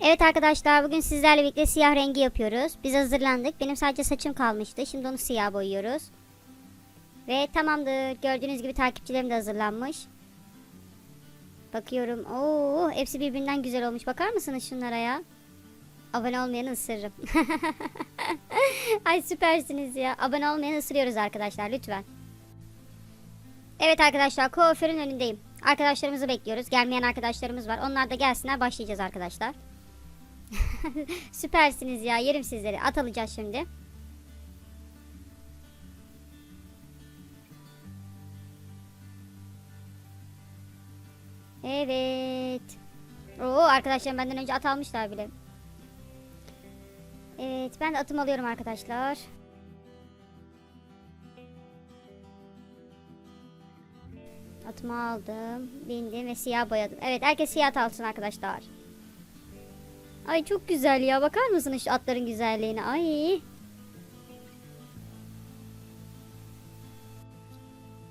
Evet arkadaşlar bugün sizlerle birlikte siyah rengi yapıyoruz. Biz hazırlandık. Benim sadece saçım kalmıştı. Şimdi onu siyah boyuyoruz. Ve tamamdır. Gördüğünüz gibi takipçilerim de hazırlanmış. Bakıyorum. Oo, hepsi birbirinden güzel olmuş. Bakar mısınız şunlara ya? Abone olmayanı ısırırım. Ay süpersiniz ya. Abone olmayanı ısırıyoruz arkadaşlar lütfen. Evet arkadaşlar kuaförün önündeyim. Arkadaşlarımızı bekliyoruz. Gelmeyen arkadaşlarımız var. Onlar da gelsinler başlayacağız arkadaşlar. Süpersiniz ya. Yerim sizleri. At alacağız şimdi. Evet. Oo arkadaşlarım benden önce at almışlar bile. Evet ben de atımı alıyorum arkadaşlar. Atımı aldım. Bindim ve siyah boyadım. Evet herkes siyah alsın arkadaşlar. Ay çok güzel ya. Bakar mısınız şu atların güzelliğine? Ay.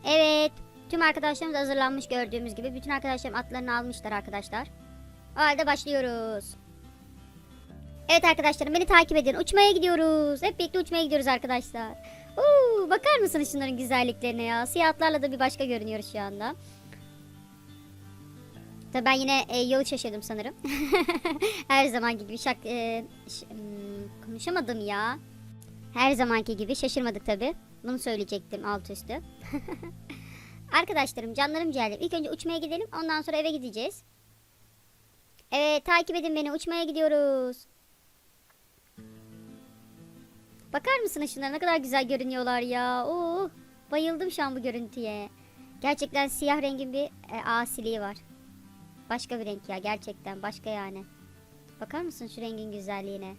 Evet. Tüm arkadaşlarımız hazırlanmış gördüğümüz gibi. Bütün arkadaşlarım atlarını almışlar arkadaşlar. O halde başlıyoruz. Evet arkadaşlarım beni takip edin. Uçmaya gidiyoruz. Hep birlikte uçmaya gidiyoruz arkadaşlar. Oo, bakar mısınız şunların güzelliklerine ya? Siyah atlarla da bir başka görünüyor şu anda. Tabii ben yine e, yolu şaşırdım sanırım. Her zamanki gibi şak e, ş- hmm, konuşamadım ya. Her zamanki gibi şaşırmadık tabi. Bunu söyleyecektim alt üstü. Arkadaşlarım, canlarım ciğerlerim. İlk önce uçmaya gidelim. Ondan sonra eve gideceğiz. Evet, takip edin beni. Uçmaya gidiyoruz. Bakar mısınız şunlara ne kadar güzel görünüyorlar ya. Oo, bayıldım şu an bu görüntüye. Gerçekten siyah rengin bir e, asiliği var. Başka bir renk ya gerçekten başka yani. Bakar mısın şu rengin güzelliğine?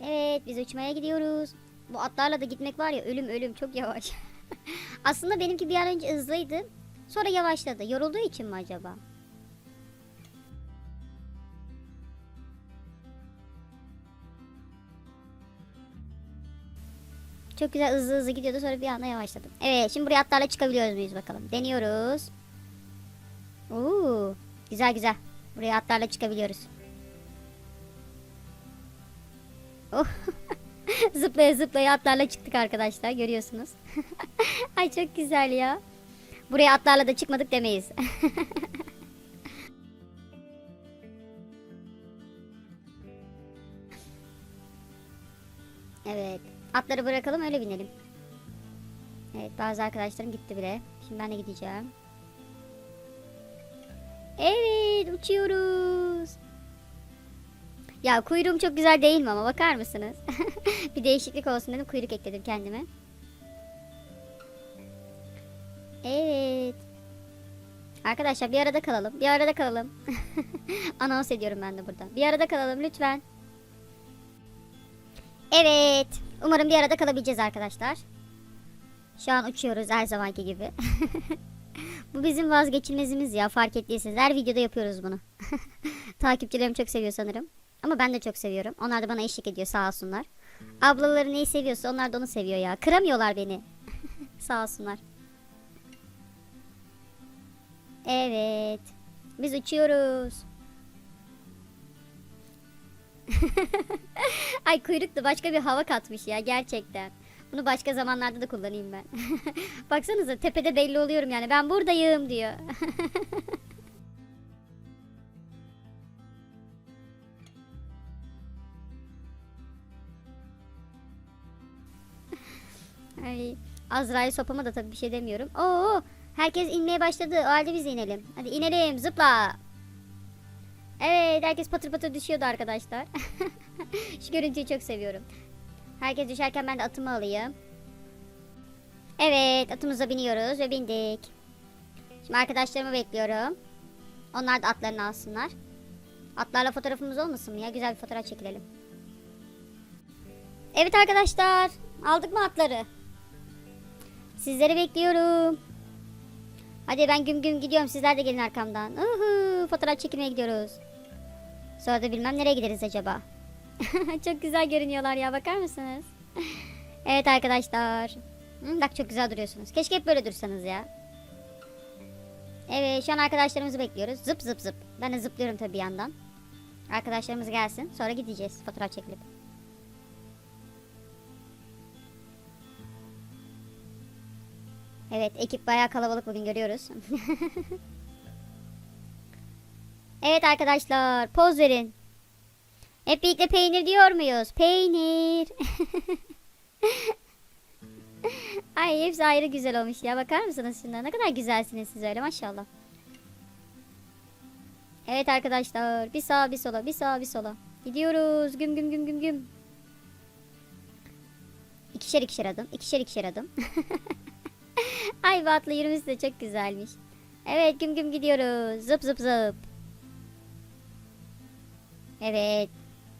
Evet biz uçmaya gidiyoruz. Bu atlarla da gitmek var ya ölüm ölüm çok yavaş. Aslında benimki bir an önce hızlıydı. Sonra yavaşladı. Yorulduğu için mi acaba? Çok güzel hızlı hızlı gidiyordu sonra bir anda yavaşladım. Evet şimdi buraya atlarla çıkabiliyoruz muyuz bakalım. Deniyoruz. Oo, güzel güzel. Buraya atlarla çıkabiliyoruz. Oh. zıplaya zıplaya atlarla çıktık arkadaşlar görüyorsunuz. Ay çok güzel ya. Buraya atlarla da çıkmadık demeyiz. evet. Atları bırakalım öyle binelim. Evet bazı arkadaşlarım gitti bile. Şimdi ben de gideceğim. Evet uçuyoruz. Ya kuyruğum çok güzel değil mi ama bakar mısınız? bir değişiklik olsun dedim kuyruk ekledim kendime. Evet. Arkadaşlar bir arada kalalım. Bir arada kalalım. Anons ediyorum ben de burada. Bir arada kalalım lütfen. Evet. Umarım bir arada kalabileceğiz arkadaşlar. Şu an uçuyoruz her zamanki gibi. Bu bizim vazgeçilmezimiz ya fark ettiyseniz. Her videoda yapıyoruz bunu. Takipçilerim çok seviyor sanırım. Ama ben de çok seviyorum. Onlar da bana eşlik ediyor sağ olsunlar. Ablaları neyi seviyorsa onlar da onu seviyor ya. Kıramıyorlar beni. sağ olsunlar. Evet. Biz uçuyoruz. Ay kuyruk da başka bir hava katmış ya gerçekten. Bunu başka zamanlarda da kullanayım ben. Baksanıza tepede belli oluyorum yani. Ben buradayım diyor. Ay, Azrail sopama da tabii bir şey demiyorum. Oo, herkes inmeye başladı. O halde biz inelim. Hadi inelim zıpla. Evet herkes patır patır düşüyordu arkadaşlar. Şu görüntüyü çok seviyorum. Herkes düşerken ben de atımı alayım. Evet atımıza biniyoruz ve bindik. Şimdi arkadaşlarımı bekliyorum. Onlar da atlarını alsınlar. Atlarla fotoğrafımız olmasın mı ya? Güzel bir fotoğraf çekilelim. Evet arkadaşlar. Aldık mı atları? Sizleri bekliyorum. Hadi ben güm güm gidiyorum. Sizler de gelin arkamdan. Uhu, fotoğraf çekilmeye gidiyoruz. Sonra da bilmem nereye gideriz acaba. çok güzel görünüyorlar ya. Bakar mısınız? evet arkadaşlar. Bak çok güzel duruyorsunuz. Keşke hep böyle dursanız ya. Evet şu an arkadaşlarımızı bekliyoruz. Zıp zıp zıp. Ben de zıplıyorum tabii bir yandan. Arkadaşlarımız gelsin. Sonra gideceğiz fotoğraf çekilip. Evet ekip bayağı kalabalık bugün görüyoruz. evet arkadaşlar poz verin. Hep birlikte peynir diyor muyuz? Peynir. Ay hepsi ayrı güzel olmuş ya. Bakar mısınız şunlara? Ne kadar güzelsiniz siz öyle maşallah. Evet arkadaşlar. Bir sağa bir sola. Bir sağa bir sola. Gidiyoruz. Güm güm güm güm güm. İkişer ikişer adım. İkişer ikişer adım. Ay bu atlı yürümesi de çok güzelmiş. Evet güm güm gidiyoruz. Zıp zıp zıp. Evet.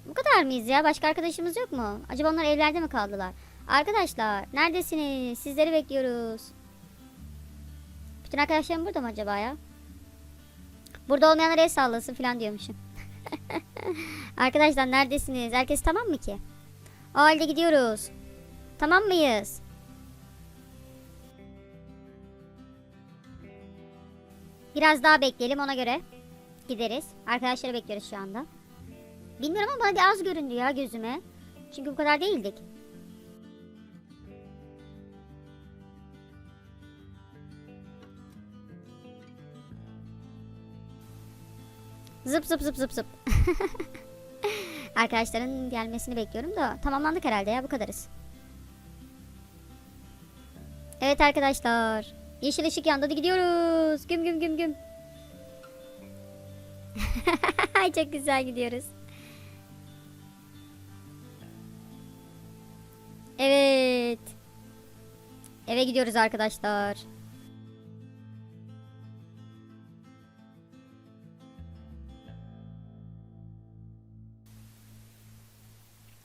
Bu kadar mıyız ya? Başka arkadaşımız yok mu? Acaba onlar evlerde mi kaldılar? Arkadaşlar neredesiniz? Sizleri bekliyoruz. Bütün arkadaşlarım burada mı acaba ya? Burada olmayanlar el sallasın falan diyormuşum. Arkadaşlar neredesiniz? Herkes tamam mı ki? O halde gidiyoruz. Tamam mıyız? Biraz daha bekleyelim ona göre gideriz. Arkadaşları bekliyoruz şu anda. Bilmiyorum ama bana az göründü ya gözüme. Çünkü bu kadar değildik. Zıp zıp zıp zıp zıp. Arkadaşların gelmesini bekliyorum da tamamlandık herhalde ya bu kadarız. Evet arkadaşlar. Yeşil ışık yandı hadi gidiyoruz. Güm güm güm güm. Çok güzel gidiyoruz. Eve gidiyoruz arkadaşlar.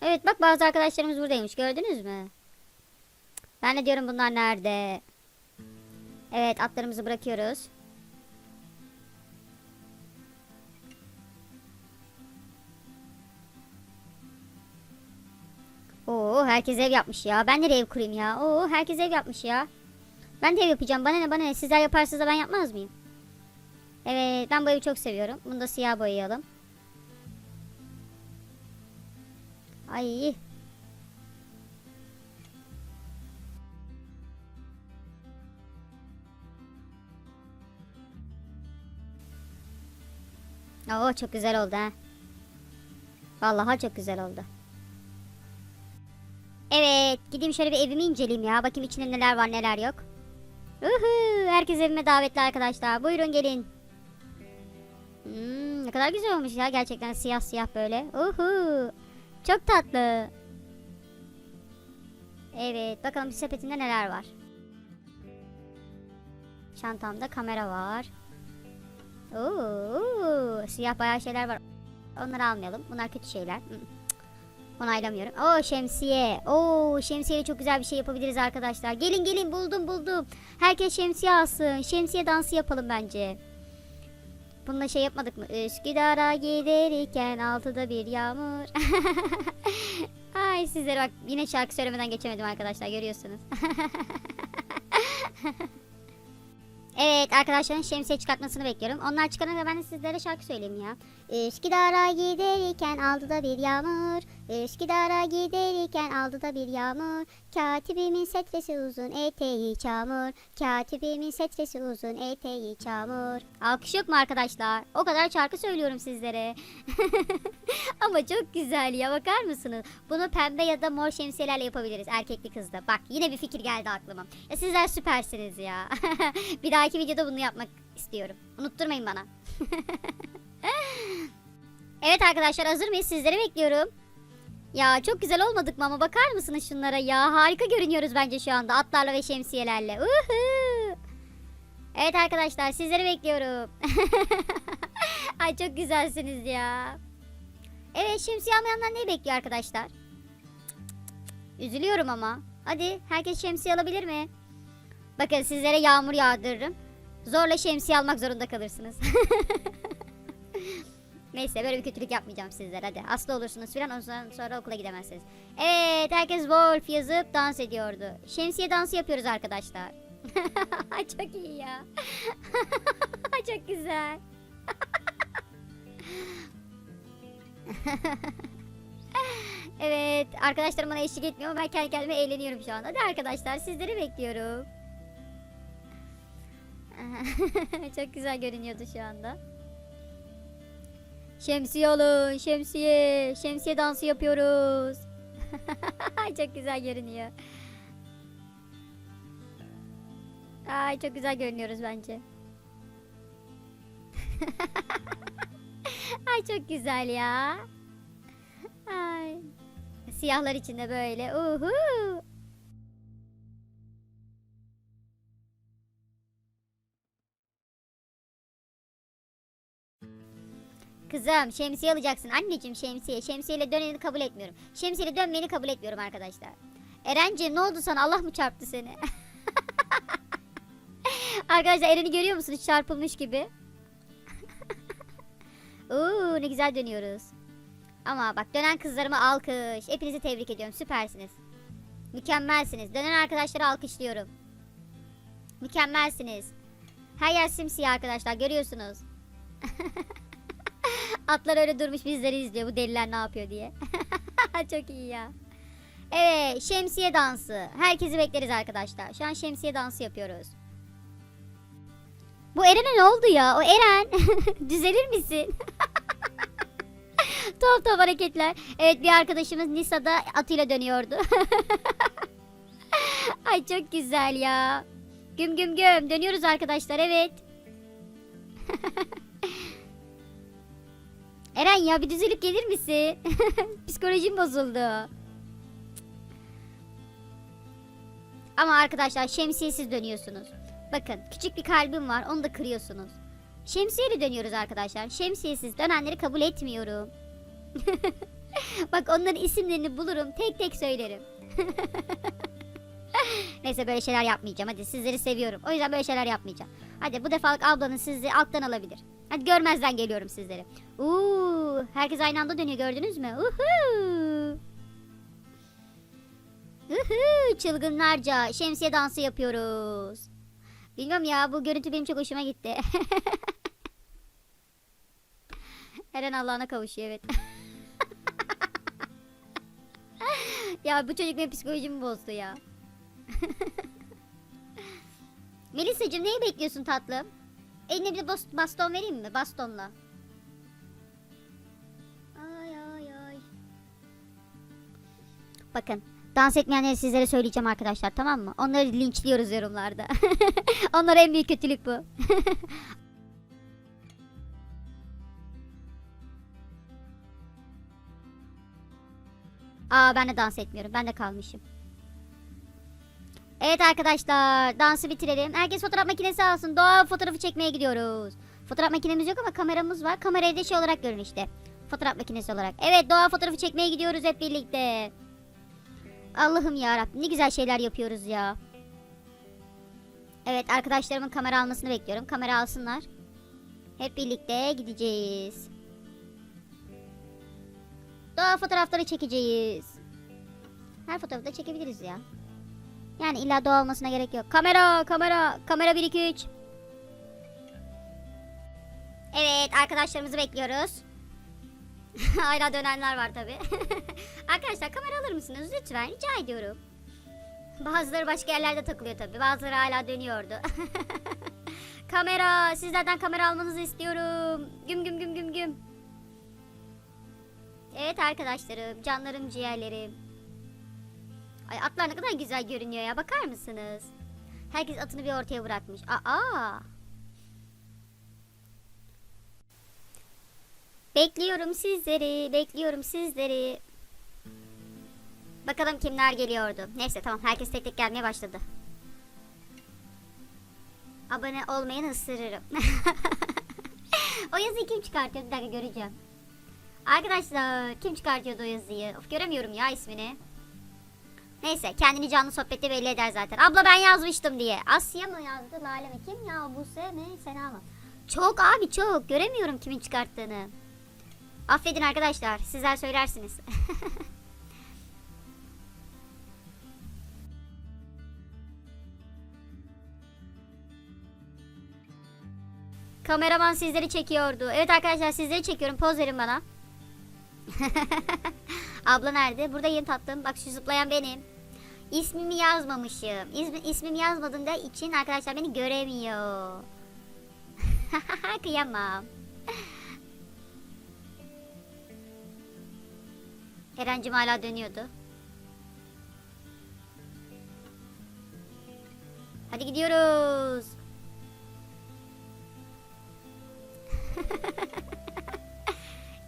Evet bak bazı arkadaşlarımız buradaymış gördünüz mü? Ben de diyorum bunlar nerede? Evet atlarımızı bırakıyoruz. Oo herkes ev yapmış ya. Ben nereye ev kurayım ya? Oo herkes ev yapmış ya. Ben de ev yapacağım. Bana ne bana ne? Sizler yaparsınız da ben yapmaz mıyım? Evet ben bu evi çok seviyorum. Bunu da siyah boyayalım. Ay. Oo çok güzel oldu ha. Vallahi çok güzel oldu. Evet, gideyim şöyle bir evimi inceleyeyim ya. Bakayım içinde neler var neler yok. Uhu, herkes evime davetli arkadaşlar. Buyurun gelin. Hmm, ne kadar güzel olmuş ya gerçekten siyah siyah böyle. Uhu. Çok tatlı. Evet, bakalım bir sepetinde neler var. Çantamda kamera var. Oo, siyah bayağı şeyler var. Onları almayalım. Bunlar kötü şeyler. Mm, cık, Onaylamıyorum. Oo şemsiye. Oo şemsiyeyle çok güzel bir şey yapabiliriz arkadaşlar. Gelin gelin buldum buldum. Herkes şemsiye alsın. Şemsiye dansı yapalım bence. Bununla şey yapmadık mı? Üsküdar'a giderken altıda bir yağmur. Ay sizlere bak yine şarkı söylemeden geçemedim arkadaşlar görüyorsunuz. Evet arkadaşların şemsiye çıkartmasını bekliyorum. Onlar çıkarınca ben de sizlere şarkı söyleyeyim ya. Üsküdar'a giderken aldı da bir yağmur. Üsküdar'a giderken aldı da bir yağmur. Katibimin setresi uzun eteği çamur. Katibimin setresi uzun eteği çamur. Alkış yok mu arkadaşlar? O kadar şarkı söylüyorum sizlere. Ama çok güzel ya bakar mısınız? Bunu pembe ya da mor şemsiyelerle yapabiliriz erkekli kızda. Bak yine bir fikir geldi aklıma. Ya sizler süpersiniz ya. bir dahaki videoda bunu yapmak istiyorum. Unutturmayın bana. evet arkadaşlar hazır mıyız? Sizleri bekliyorum. Ya çok güzel olmadık mı ama bakar mısınız şunlara ya? Harika görünüyoruz bence şu anda atlarla ve şemsiyelerle. Uhu. Evet arkadaşlar sizleri bekliyorum. Ay çok güzelsiniz ya. Evet şemsiye almayanlar neyi bekliyor arkadaşlar? Üzülüyorum ama. Hadi herkes şemsiye alabilir mi? Bakın sizlere yağmur yağdırırım. Zorla şemsiye almak zorunda kalırsınız. Neyse böyle bir kötülük yapmayacağım sizlere hadi. Hasta olursunuz filan ondan sonra okula gidemezsiniz. Evet herkes Wolf yazıp dans ediyordu. Şemsiye dansı yapıyoruz arkadaşlar. Çok iyi ya. Çok güzel. evet arkadaşlarım bana eşlik etmiyor ama ben kendi kendime eğleniyorum şu an. Hadi arkadaşlar sizleri bekliyorum. Çok güzel görünüyordu şu anda. Şemsiye alın şemsiye. Şemsiye dansı yapıyoruz. çok güzel görünüyor. Ay çok güzel görünüyoruz bence. Ay çok güzel ya. Ay. Siyahlar içinde böyle. Uhu. Kızım şemsiye alacaksın. Anneciğim şemsiye. Şemsiyeyle döneni kabul etmiyorum. Şemsiyeyle dönmeni kabul etmiyorum arkadaşlar. Erenciğim ne oldu sana? Allah mı çarptı seni? arkadaşlar Eren'i görüyor musunuz? Çarpılmış gibi. Oo ne güzel dönüyoruz. Ama bak dönen kızlarıma alkış. Hepinizi tebrik ediyorum. Süpersiniz. Mükemmelsiniz. Dönen arkadaşları alkışlıyorum. Mükemmelsiniz. Her yer simsiyah arkadaşlar görüyorsunuz. Atlar öyle durmuş bizleri izliyor. Bu deliler ne yapıyor diye. Çok iyi ya. Evet şemsiye dansı. Herkesi bekleriz arkadaşlar. Şu an şemsiye dansı yapıyoruz. Bu Eren'e ne oldu ya? O Eren. Düzelir misin? tuhaf tuhaf hareketler. Evet bir arkadaşımız Nisa'da atıyla dönüyordu. Ay çok güzel ya. Güm güm güm. Dönüyoruz arkadaşlar evet. Eren ya bir düzelip gelir misin? Psikolojim bozuldu. Ama arkadaşlar şemsiyesiz dönüyorsunuz. Bakın küçük bir kalbim var onu da kırıyorsunuz. Şemsiyeyle dönüyoruz arkadaşlar. Şemsiyesiz dönenleri kabul etmiyorum. Bak onların isimlerini bulurum tek tek söylerim. Neyse böyle şeyler yapmayacağım. Hadi sizleri seviyorum. O yüzden böyle şeyler yapmayacağım. Hadi bu defalık ablanın sizi alttan alabilir. Hadi görmezden geliyorum sizleri. Uuu, herkes aynı anda dönüyor gördünüz mü? Uhu. Uhu, çılgınlarca şemsiye dansı yapıyoruz. Bilmiyorum ya bu görüntü benim çok hoşuma gitti. Eren Allah'ına kavuşuyor evet. ya bu çocuk benim psikolojimi bozdu ya. Melisa'cığım neyi bekliyorsun tatlım? Eline bir bas- baston vereyim mi? Bastonla. Ay ay ay. Bakın. Dans etmeyenleri sizlere söyleyeceğim arkadaşlar tamam mı? Onları linçliyoruz yorumlarda. Onlara en büyük kötülük bu. Aa ben de dans etmiyorum. Ben de kalmışım. Evet arkadaşlar dansı bitirelim. Herkes fotoğraf makinesi alsın. Doğa fotoğrafı çekmeye gidiyoruz. Fotoğraf makinemiz yok ama kameramız var. Kamerayı da şey olarak görün işte. Fotoğraf makinesi olarak. Evet doğa fotoğrafı çekmeye gidiyoruz hep birlikte. Allah'ım ya Rabbim ne güzel şeyler yapıyoruz ya. Evet arkadaşlarımın kamera almasını bekliyorum. Kamera alsınlar. Hep birlikte gideceğiz. Doğa fotoğrafları çekeceğiz. Her fotoğrafı da çekebiliriz ya. Yani illa doğa olmasına gerek yok. Kamera, kamera, kamera 1 2 3. Evet, arkadaşlarımızı bekliyoruz. Hala dönenler var tabi. Arkadaşlar kamera alır mısınız lütfen rica ediyorum. Bazıları başka yerlerde takılıyor tabi. Bazıları hala dönüyordu. kamera, sizlerden kamera almanızı istiyorum. Güm güm güm güm güm. Evet arkadaşlarım, canlarım, ciğerlerim. Ay atlar ne kadar güzel görünüyor ya. Bakar mısınız? Herkes atını bir ortaya bırakmış. Aa. Bekliyorum sizleri. Bekliyorum sizleri. Bakalım kimler geliyordu. Neyse tamam herkes tek tek gelmeye başladı. Abone olmayı ısırırım. o yazıyı kim çıkartıyor? Bir dakika göreceğim. Arkadaşlar kim çıkartıyordu o yazıyı? Of göremiyorum ya ismini. Neyse kendini canlı sohbette belli eder zaten. Abla ben yazmıştım diye. Asya mı yazdı Lale mi? Kim ya Buse mi? Sena mı? Çok abi çok. Göremiyorum kimin çıkarttığını. Affedin arkadaşlar. Sizler söylersiniz. Kameraman sizleri çekiyordu. Evet arkadaşlar sizleri çekiyorum. Poz verin bana. Abla nerede? Buradayım tatlım. Bak şu zıplayan benim. İsmimi yazmamışım. İsmi, ismimi yazmadığında için arkadaşlar beni göremiyor. Kıyamam. Erencim hala dönüyordu. Hadi gidiyoruz.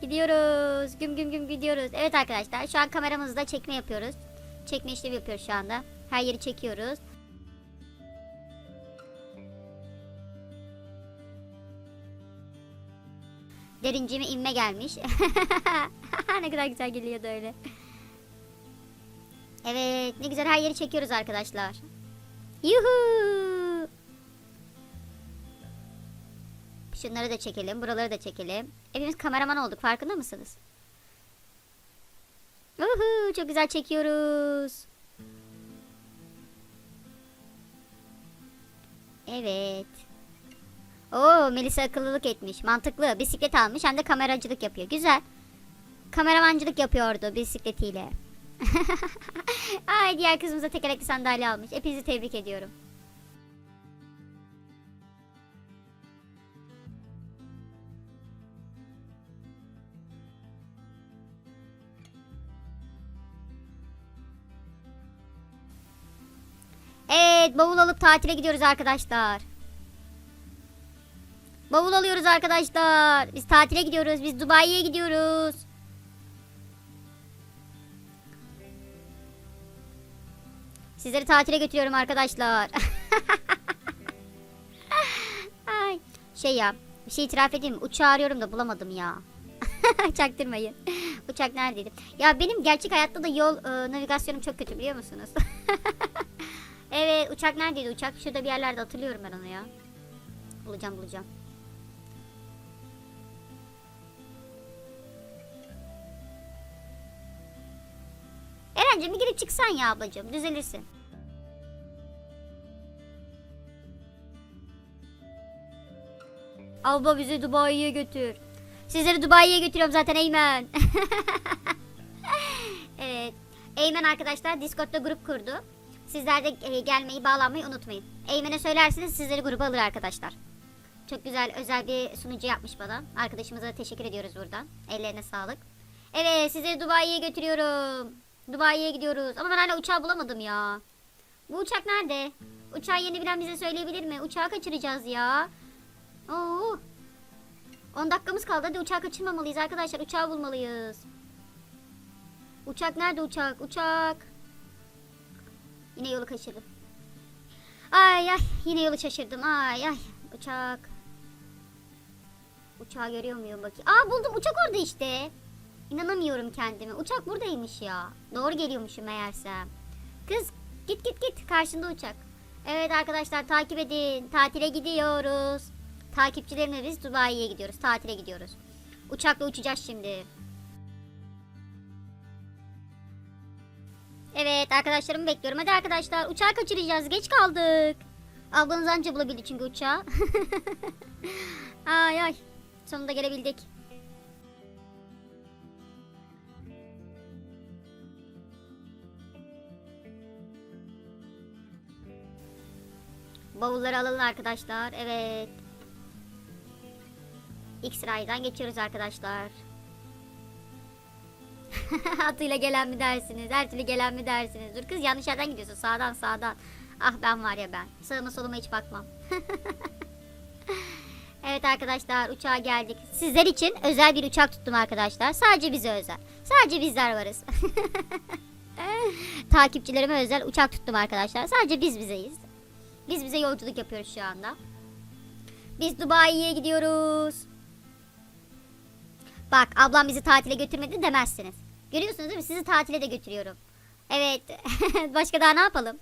gidiyoruz. Güm güm güm gidiyoruz. Evet arkadaşlar şu an kameramızda çekme yapıyoruz. Çekme işlemi yapıyoruz şu anda. Her yeri çekiyoruz. Derincime inme gelmiş. ne kadar güzel geliyordu öyle. Evet ne güzel her yeri çekiyoruz arkadaşlar. Yuhu. Şunları da çekelim. Buraları da çekelim. Hepimiz kameraman olduk. Farkında mısınız? Uhu, çok güzel çekiyoruz. Evet. Oo, Melisa akıllılık etmiş. Mantıklı. Bisiklet almış hem de kameracılık yapıyor. Güzel. Kameramancılık yapıyordu bisikletiyle. Ay diğer kızımıza tekerlekli sandalye almış. Hepinizi tebrik ediyorum. Evet bavul alıp tatile gidiyoruz arkadaşlar. Bavul alıyoruz arkadaşlar. Biz tatile gidiyoruz. Biz Dubai'ye gidiyoruz. Sizleri tatile götürüyorum arkadaşlar. Ay, şey ya, bir şey itiraf edeyim? Uçağı arıyorum da bulamadım ya. Çaktırmayın. Uçak neredeydi? Ya benim gerçek hayatta da yol e, navigasyonum çok kötü biliyor musunuz? evet, uçak neredeydi uçak? Şurada bir yerlerde hatırlıyorum ben onu ya. Bulacağım, bulacağım. Erencim bir girip çıksan ya ablacığım, düzelirsin. Abla bizi Dubai'ye götür. Sizleri Dubai'ye götürüyorum zaten Eymen. evet. Eymen arkadaşlar Discord'da grup kurdu. Sizler de e, gelmeyi, bağlanmayı unutmayın. Eymen'e söylerseniz sizleri gruba alır arkadaşlar. Çok güzel özel bir sunucu yapmış bana. Arkadaşımıza da teşekkür ediyoruz buradan. Ellerine sağlık. Evet sizleri Dubai'ye götürüyorum. Dubai'ye gidiyoruz. Ama ben hala uçağı bulamadım ya. Bu uçak nerede? Uçağı yeni bilen bize söyleyebilir mi? Uçağı kaçıracağız ya. Oo. 10 dakikamız kaldı. Hadi uçağı kaçırmamalıyız arkadaşlar. Uçağı bulmalıyız. Uçak nerede uçak? Uçak. Yine yolu kaçırdım. Ay ay yine yolu şaşırdım. Ay ay uçak. Uçağı görüyor muyum bakayım. Aa buldum uçak orada işte. İnanamıyorum kendime. Uçak buradaymış ya. Doğru geliyormuşum meğerse. Kız git git git karşında uçak. Evet arkadaşlar takip edin. Tatile gidiyoruz. Takipçilerimle biz Dubai'ye gidiyoruz. Tatile gidiyoruz. Uçakla uçacağız şimdi. Evet arkadaşlarımı bekliyorum. Hadi arkadaşlar uçağı kaçıracağız. Geç kaldık. Ablanız anca bulabildi çünkü uçağı. ay ay. Sonunda gelebildik. Bavulları alın arkadaşlar. Evet. X-Ray'dan geçiyoruz arkadaşlar. Atıyla gelen mi dersiniz? Her türlü gelen mi dersiniz? Dur kız yanlış yerden gidiyorsun. Sağdan sağdan. Ah ben var ya ben. Sağıma soluma hiç bakmam. evet arkadaşlar uçağa geldik. Sizler için özel bir uçak tuttum arkadaşlar. Sadece bize özel. Sadece bizler varız. Takipçilerime özel uçak tuttum arkadaşlar. Sadece biz bizeyiz. Biz bize yolculuk yapıyoruz şu anda. Biz Dubai'ye gidiyoruz. Bak ablam bizi tatile götürmedi demezsiniz. Görüyorsunuz değil mi? Sizi tatile de götürüyorum. Evet. Başka daha ne yapalım?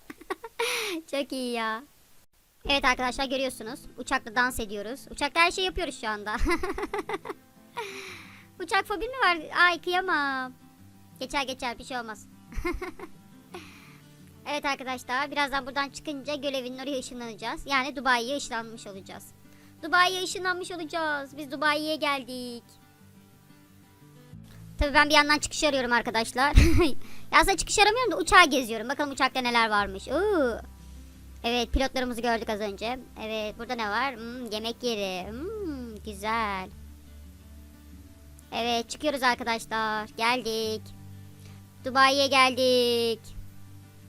Çok iyi ya. Evet arkadaşlar görüyorsunuz. Uçakla dans ediyoruz. Uçakta her şey yapıyoruz şu anda. Uçak fobim mi var? Ay kıyamam. Geçer geçer bir şey olmaz. evet arkadaşlar birazdan buradan çıkınca görevinin oraya ışınlanacağız. Yani Dubai'ye ışınlanmış olacağız. Dubai'ye ışınlanmış olacağız. Biz Dubai'ye geldik. Tabii ben bir yandan çıkış arıyorum arkadaşlar. ya aslında çıkış aramıyorum da uçağı geziyorum. Bakalım uçakta neler varmış. Oo. Evet pilotlarımızı gördük az önce. Evet burada ne var? Hmm, yemek yeri. Hmm, güzel. Evet çıkıyoruz arkadaşlar. Geldik. Dubai'ye geldik.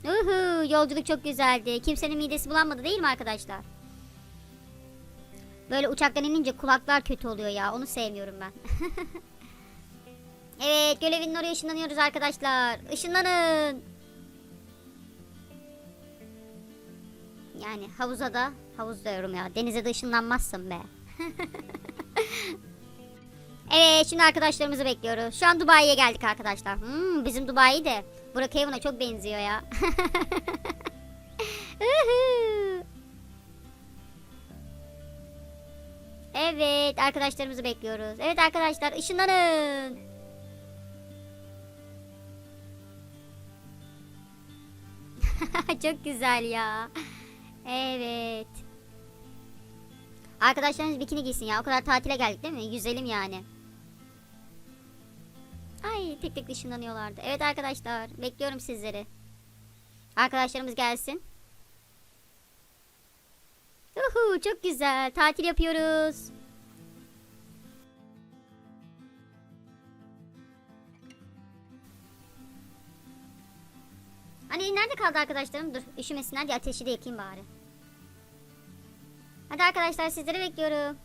Uhu, yolculuk çok güzeldi. Kimsenin midesi bulanmadı değil mi arkadaşlar? Böyle uçaktan inince kulaklar kötü oluyor ya. Onu sevmiyorum ben. evet görevinin oraya ışınlanıyoruz arkadaşlar. Işınlanın. Yani havuza da havuz diyorum ya. Denize de ışınlanmazsın be. evet şimdi arkadaşlarımızı bekliyoruz. Şu an Dubai'ye geldik arkadaşlar. Hmm, bizim Dubai de Brookhaven'a çok benziyor ya. Evet arkadaşlarımızı bekliyoruz. Evet arkadaşlar ışınlanın. çok güzel ya. Evet. Arkadaşlarınız bikini giysin ya. O kadar tatile geldik değil mi? Yüzelim yani. Ay tek tek ışınlanıyorlardı. Evet arkadaşlar bekliyorum sizleri. Arkadaşlarımız gelsin. Uhu, çok güzel. Tatil yapıyoruz. Hani nerede kaldı arkadaşlarım? Dur üşümesinler diye ateşi de yakayım bari. Hadi arkadaşlar sizleri bekliyorum.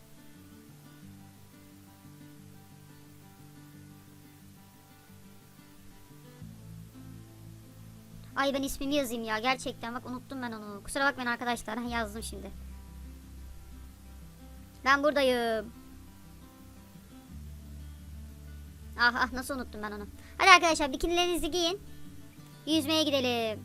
Ay ben ismimi yazayım ya gerçekten bak unuttum ben onu. Kusura bakmayın arkadaşlar yazdım şimdi. Ben buradayım. Ah ah nasıl unuttum ben onu. Hadi arkadaşlar bikinilerinizi giyin. Yüzmeye gidelim.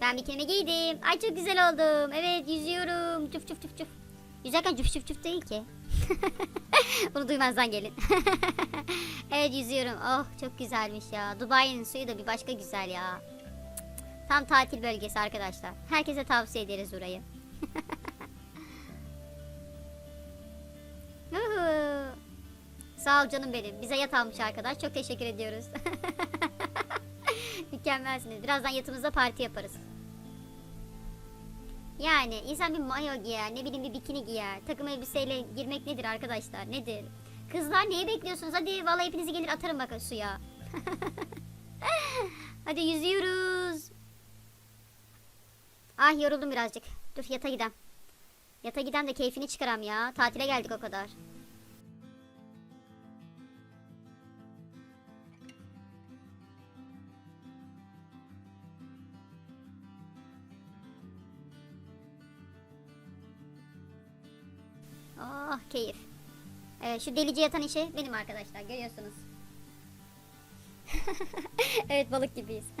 Ben bikinimi giydim. Ay çok güzel oldum. Evet yüzüyorum. Cüf cüf cüf cüf. Yüzerken cüf cüf cüf değil ki. Bunu duymazdan gelin. evet yüzüyorum. Oh çok güzelmiş ya. Dubai'nin suyu da bir başka güzel ya. Tam tatil bölgesi arkadaşlar. Herkese tavsiye ederiz. Uhu. Sağ ol canım benim. Bize yat almış arkadaş. Çok teşekkür ediyoruz. Mükemmelsiniz. Birazdan yatımızda parti yaparız. Yani insan bir mayo giyer, ne bileyim bir bikini giyer. Takım elbiseyle girmek nedir arkadaşlar? Nedir? Kızlar neyi bekliyorsunuz? Hadi vallahi hepinizi gelir atarım bakın suya. Hadi yüzüyoruz. Ah yoruldum birazcık. Dur yata gidem. Yata giden de keyfini çıkaram ya. Tatile geldik o kadar. Oh keyif. Evet şu delici yatan işi benim arkadaşlar görüyorsunuz. evet balık gibiyiz.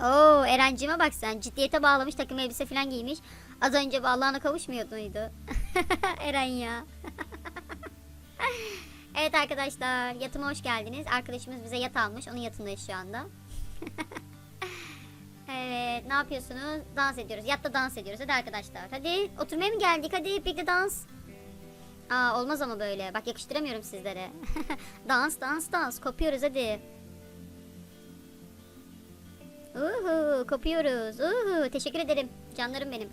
Oo Erencime bak sen ciddiyete bağlamış takım elbise falan giymiş. Az önce bu Allah'ına kavuşmuyor muydu? Eren ya. evet arkadaşlar yatıma hoş geldiniz. Arkadaşımız bize yat almış. Onun yatındayız şu anda. Evet ne yapıyorsunuz? Dans ediyoruz. Yatta dans ediyoruz. Hadi arkadaşlar. Hadi oturmaya mı geldik? Hadi birlikte dans. Aa olmaz ama böyle. Bak yakıştıramıyorum sizlere. dans dans dans. Kopuyoruz hadi. Uhu kopuyoruz. Uhu teşekkür ederim. Canlarım benim.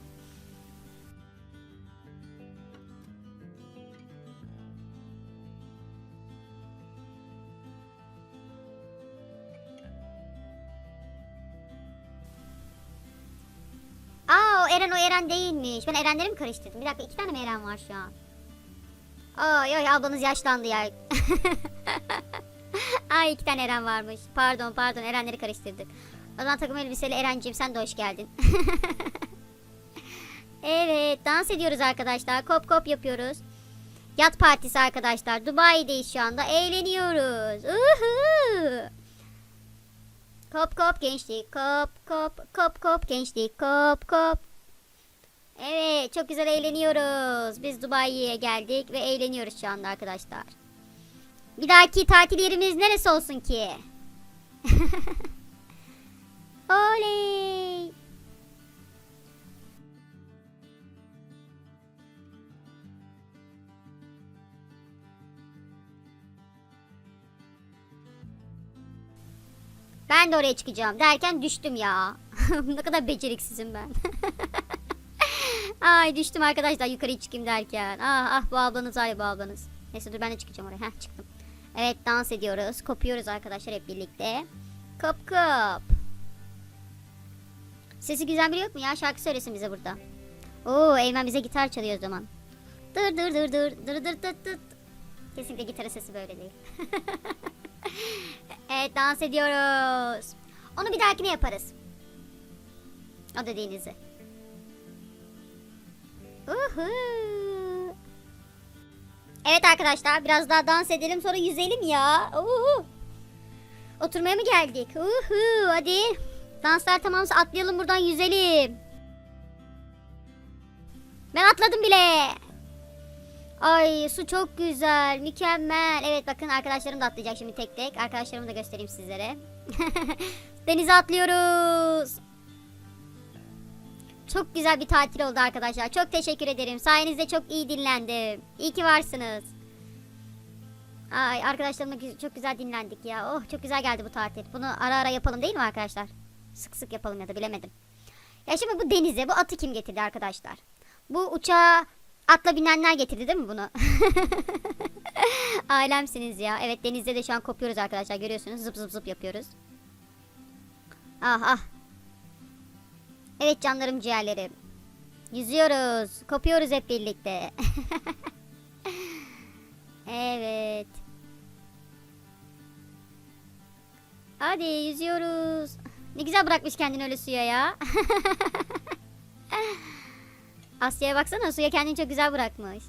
Eren değilmiş. Ben Erenleri mi karıştırdım? Bir dakika iki tane mi Eren var şu an? Ay ay ablanız yaşlandı ya. Ay iki tane Eren varmış. Pardon pardon Erenleri karıştırdık. O zaman takım elbiseli Erenciğim sen de hoş geldin. evet dans ediyoruz arkadaşlar. Kop kop yapıyoruz. Yat partisi arkadaşlar. Dubai'deyiz şu anda. Eğleniyoruz. Uhu. Kop kop gençlik. Kop kop kop kop gençlik. Kop kop. Evet çok güzel eğleniyoruz. Biz Dubai'ye geldik ve eğleniyoruz şu anda arkadaşlar. Bir dahaki tatil yerimiz neresi olsun ki? Oley! Ben de oraya çıkacağım derken düştüm ya. ne kadar beceriksizim ben. Ay düştüm arkadaşlar yukarı çıkayım derken. Ah ah bu ablanız var ya bu ablanız. Neyse dur ben de çıkacağım oraya. Heh çıktım. Evet dans ediyoruz. Kopuyoruz arkadaşlar hep birlikte. Kop kop. Sesi güzel biri yok mu ya? Şarkı söylesin bize burada. Oo Eymen bize gitar çalıyor o zaman. Dır dır dır dır dır dır dır dır. Kesinlikle gitarın sesi böyle değil. evet dans ediyoruz. Onu bir dahakine yaparız. O dediğinizi. Uhu. Evet arkadaşlar biraz daha dans edelim sonra yüzelim ya. Uhu. Oturmaya mı geldik? Uhu. Hadi. Danslar tamamsa atlayalım buradan yüzelim. Ben atladım bile. Ay su çok güzel, mükemmel. Evet bakın arkadaşlarım da atlayacak şimdi tek tek. Arkadaşlarımı da göstereyim sizlere. Denize atlıyoruz. Çok güzel bir tatil oldu arkadaşlar. Çok teşekkür ederim. Sayenizde çok iyi dinlendim. İyi ki varsınız. Ay arkadaşlarımla çok güzel dinlendik ya. Oh çok güzel geldi bu tatil. Bunu ara ara yapalım değil mi arkadaşlar? Sık sık yapalım ya da bilemedim. Ya şimdi bu denize bu atı kim getirdi arkadaşlar? Bu uçağa atla binenler getirdi değil mi bunu? Ailemsiniz ya. Evet denizde de şu an kopuyoruz arkadaşlar. Görüyorsunuz zıp zıp zıp yapıyoruz. Ah ah. Evet canlarım ciğerlerim. Yüzüyoruz. Kopuyoruz hep birlikte. evet. Hadi yüzüyoruz. Ne güzel bırakmış kendini öyle suya ya. Asya'ya baksana suya kendini çok güzel bırakmış.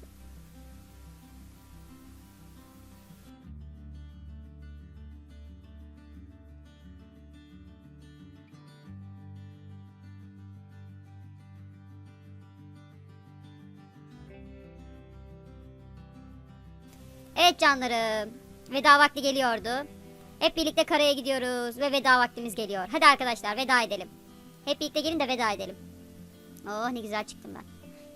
Evet canlarım. Veda vakti geliyordu. Hep birlikte karaya gidiyoruz ve veda vaktimiz geliyor. Hadi arkadaşlar veda edelim. Hep birlikte gelin de veda edelim. Oh ne güzel çıktım ben.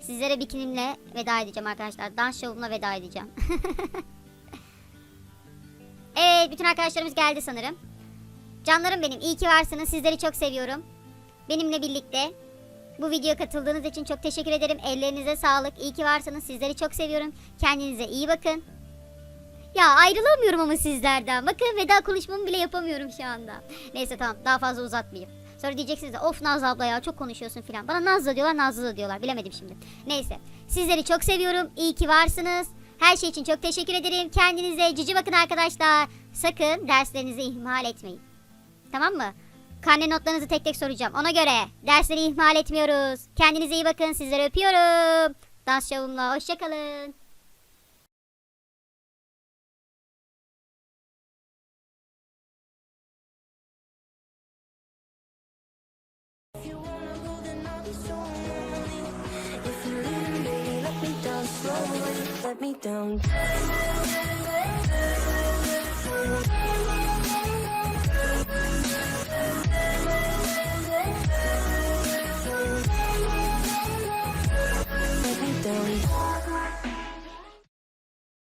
Sizlere bikinimle veda edeceğim arkadaşlar. Dans şovumla veda edeceğim. evet bütün arkadaşlarımız geldi sanırım. Canlarım benim iyi ki varsınız. Sizleri çok seviyorum. Benimle birlikte bu videoya katıldığınız için çok teşekkür ederim. Ellerinize sağlık. İyi ki varsınız. Sizleri çok seviyorum. Kendinize iyi bakın. Ya ayrılamıyorum ama sizlerden. Bakın veda konuşmamı bile yapamıyorum şu anda. Neyse tamam daha fazla uzatmayayım. Sonra diyeceksiniz de of Nazlı abla ya çok konuşuyorsun filan. Bana Nazlı diyorlar Nazlı da diyorlar bilemedim şimdi. Neyse sizleri çok seviyorum. İyi ki varsınız. Her şey için çok teşekkür ederim. Kendinize cici bakın arkadaşlar. Sakın derslerinizi ihmal etmeyin. Tamam mı? Karne notlarınızı tek tek soracağım. Ona göre dersleri ihmal etmiyoruz. Kendinize iyi bakın. Sizleri öpüyorum. Dans şovumla hoşçakalın. If you leave me, let me down slowly, let me down.